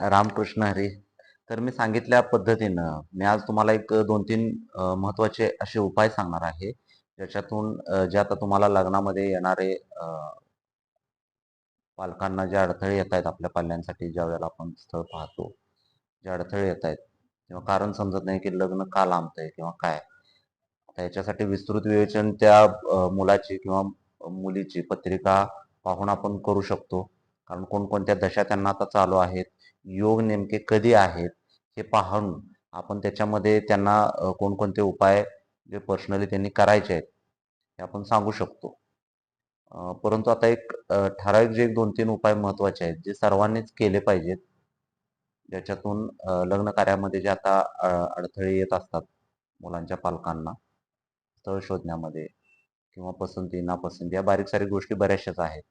रामकृष्ण हरी. तर मी सांगितल्या पद्धतीनं मी आज तुम्हाला एक दोन तीन महत्त्वाचे महत्त्वाचे असे उपाय सांगणार आहे. ज्याच्यातून जे आता तुम्हाला लग्नामध्ये येणारे पालकांना जे अडथळे येत आहेत आपल्या पाल्यांसाठी ज्या वेळेला आपण स्थळ पाहतो जे अडथळे येत आहेत किंवा कारण समजत नाही की लग्न का लांबतंय किंवा काय. याच्यासाठी विस्तृत विवेचन त्या मुलाची किंवा मुलीची पत्रिका पाहून आपण करू शकतो. कारण कोणकोणत्या दशा त्यांना आता चालू आहेत योग नेमके कधी आहेत हे पाहून आपण त्याच्यामध्ये त्यांना कोणकोणते उपाय जे पर्सनली त्यांनी करायचे आहेत हे आपण सांगू शकतो. परंतु आता एक ठराविक जे एक दोन तीन उपाय महत्त्वाचे आहेत जे सर्वांनीच केले पाहिजेत ज्याच्यातून लग्न कार्यामध्ये जे आता अडथळे येत असतात मुलांच्या पालकांना स्थळ शोधण्यामध्ये किंवा पसंती नापसंती या बारीक सारीक गोष्टी बऱ्याचशाच आहेत.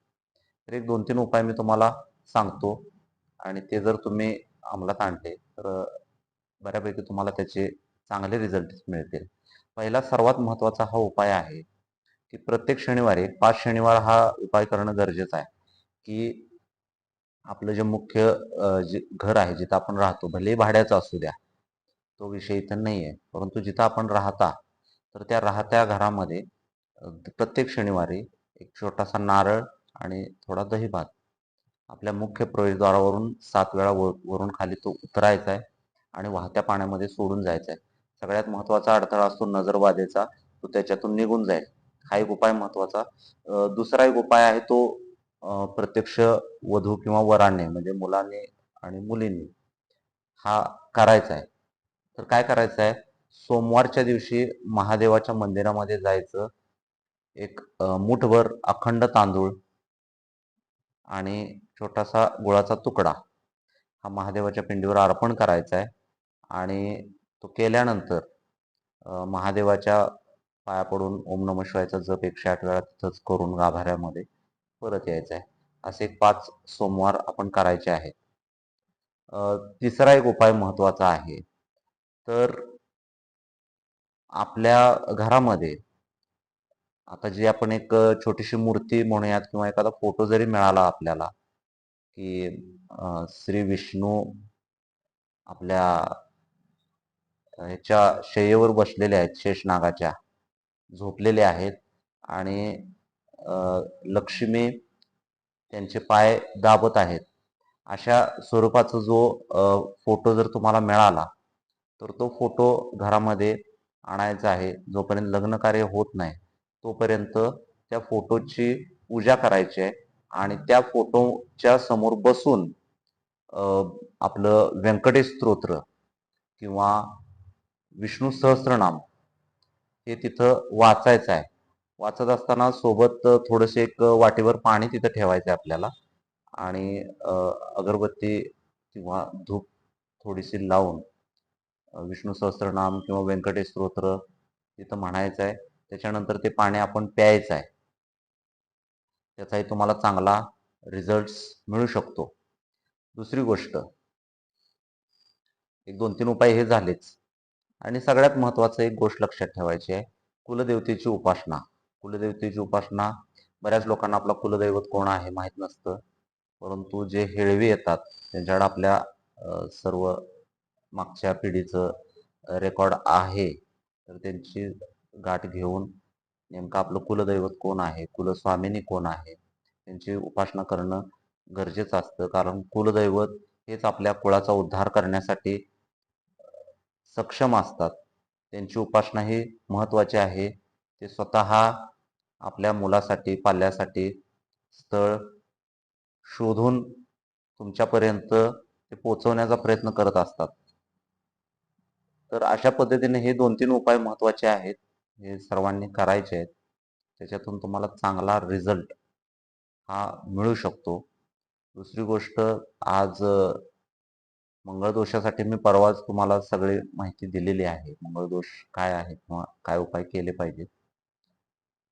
तर एक दोन तीन उपाय मी तुम्हाला सांगतो. आणि ते जर तुम्ही अंमलात आणले तर बऱ्यापैकी तुम्हाला त्याचे चांगले रिझल्ट मिळतील. पहिला सर्वात महत्त्वाचा हा उपाय आहे की प्रत्येक शनिवारी पाच शनिवार हा उपाय करणं गरजेचं आहे की आपलं जे मुख्य जे घर आहे जिथं आपण राहतो भलेही भाड्याचं असू द्या तो विषय इथं नाही आहे परंतु जिथं आपण राहता तर त्या राहत्या घरामध्ये प्रत्येक शनिवारी एक छोटासा नारळ आणि थोडा दही भात आपल्या मुख्य प्रवेशद्वारावरून सात वेळा वरून खाली तो उतरायचा आहे आणि वाहत्या पाण्यामध्ये सोडून जायचा आहे. सगळ्यात महत्त्वाचा अडथळा असतो नजरबाधेचा तो त्याच्यातून निघून जाईल. हा एक उपाय महत्त्वाचा. दुसरा एक उपाय आहे तो प्रत्यक्ष वधू किंवा वराने म्हणजे मुलांनी आणि मुलींनी हा करायचा आहे. तर काय करायचं आहे? सोमवारच्या दिवशी महादेवाच्या मंदिरामध्ये जायचं. एक मुठभर अखंड तांदूळ आणि छोटासा गुळाचा तुकडा हा महादेवाच्या पिंडीवर अर्पण करायचा आहे. आणि तो केल्यानंतर महादेवाच्या पाया पडून ओम नम शिवायचा जप एकशे आठ वेळा तिथंच करून गाभाऱ्यामध्ये परत यायचं आहे. असे पाच सोमवार आपण करायचे आहेत. तिसरा एक उपाय महत्त्वाचा आहे. तर आपल्या घरामध्ये आता जी आपण एक छोटीशी मूर्ती म्हणूयात किंवा एखादा फोटो जरी मिळाला आपल्याला की श्री विष्णू आपल्या ह्याच्या शय्येवर बसलेले आहेत शेषनागाच्या. झोपलेले आहेत आणि लक्ष्मी त्यांचे पाय दाबत आहेत. अशा स्वरूपाचा जो फोटो जर तुम्हाला मिळाला तर तो फोटो घरामध्ये आणायचा आहे. जोपर्यंत लग्न कार्य होत नाही तोपर्यंत त्या फोटोची पूजा करायची आहे. आणि त्या फोटोच्या समोर बसून आपलं व्यंकटेश स्तोत्र किंवा विष्णू सहस्रनाम हे तिथं वाचायचं आहे. वाचत असताना सोबत थोडंसं एक वाटीवर पाणी तिथं ठेवायचं आहे आपल्याला. आणि अगरबत्ती किंवा धूप थोडीशी लावून विष्णू सहस्रनाम किंवा व्यंकटेश स्तोत्र तिथं म्हणायचं आहे. त्याच्यानंतर ते पाणी आपण प्यायचं आहे. त्याचाही तुम्हाला चांगला रिझल्ट्स मिळू शकतो. दुसरी गोष्ट एक दोन तीन उपाय हे झालेच. आणि सगळ्यात महत्त्वाचं एक गोष्ट लक्षात ठेवायची आहे कुलदेवतेची उपासना. कुलदेवतेची उपासना बऱ्याच लोकांना आपला कुलदैवत कोण आहे माहीत नसतं. परंतु जे हेळवी येतात त्यांच्याकडे आपल्या सर्व मागच्या पिढीचं रेकॉर्ड आहे. तर त्यांची गाठ घेऊन नेमकं आपलं कुलदैवत कोण आहे? कुलस्वामिनी कोण आहे? त्यांची उपासना करणं गरजेचं असतं. कारण कुलदैवत हेच आपल्या कुळाचा उद्धार करण्यासाठी सक्षम असतात. त्यांची उपासना ही महत्त्वाची आहे. ते स्वतः आपल्या मुलासाठी पाल्यासाठी स्थळ शोधून तुमच्यापर्यंत ते पोचवण्याचा प्रयत्न करत असतात. तर अशा पद्धतीने हे दोन तीन उपाय महत्त्वाचे आहेत. हे सर्वांनी करायचे आहेत. त्याच्यातून तुम्हाला चांगला रिझल्ट हा मिळू शकतो. दुसरी गोष्ट आज मंगळदोषासाठी मी परवाच तुम्हाला सगळी माहिती दिलेली आहे. मंगळदोष काय आहे किंवा काय उपाय केले पाहिजेत.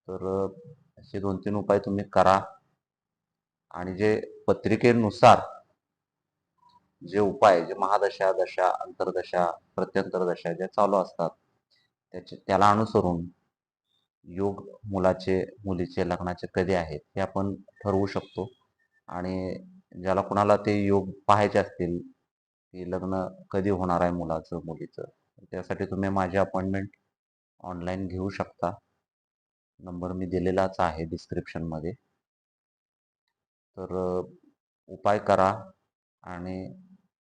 तर असे दोन तीन उपाय तुम्ही करा. आणि जे पत्रिकेनुसार जे उपाय जे महादशा दशा अंतर्दशा प्रत्यंतरदशा ज्या चालू असतात त्याचे त्याला अनुसरून योग मुलाचे मुलीचे लग्नाचे कधी आहेत हे आपण ठरवू शकतो. आणि ज्याला कुणाला ते योग पाहायचे असतील की लग्न कधी होणार आहे मुलाचं मुलीचं त्यासाठी तुम्ही माझी अपॉइंटमेंट ऑनलाईन घेऊ शकता. नंबर मी दिलेलाच आहे डिस्क्रिप्शनमध्ये तर उपाय करा आणि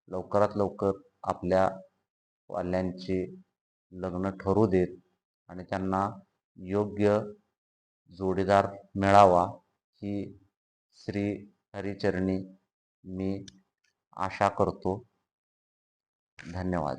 लवकरात लवकर आपल्या वाल्यांची लग्न ठरू देत आणि त्यांना योग्य जोडीदार मिळावा ही श्री हरिचरणी मी आशा करतो. धन्यवाद.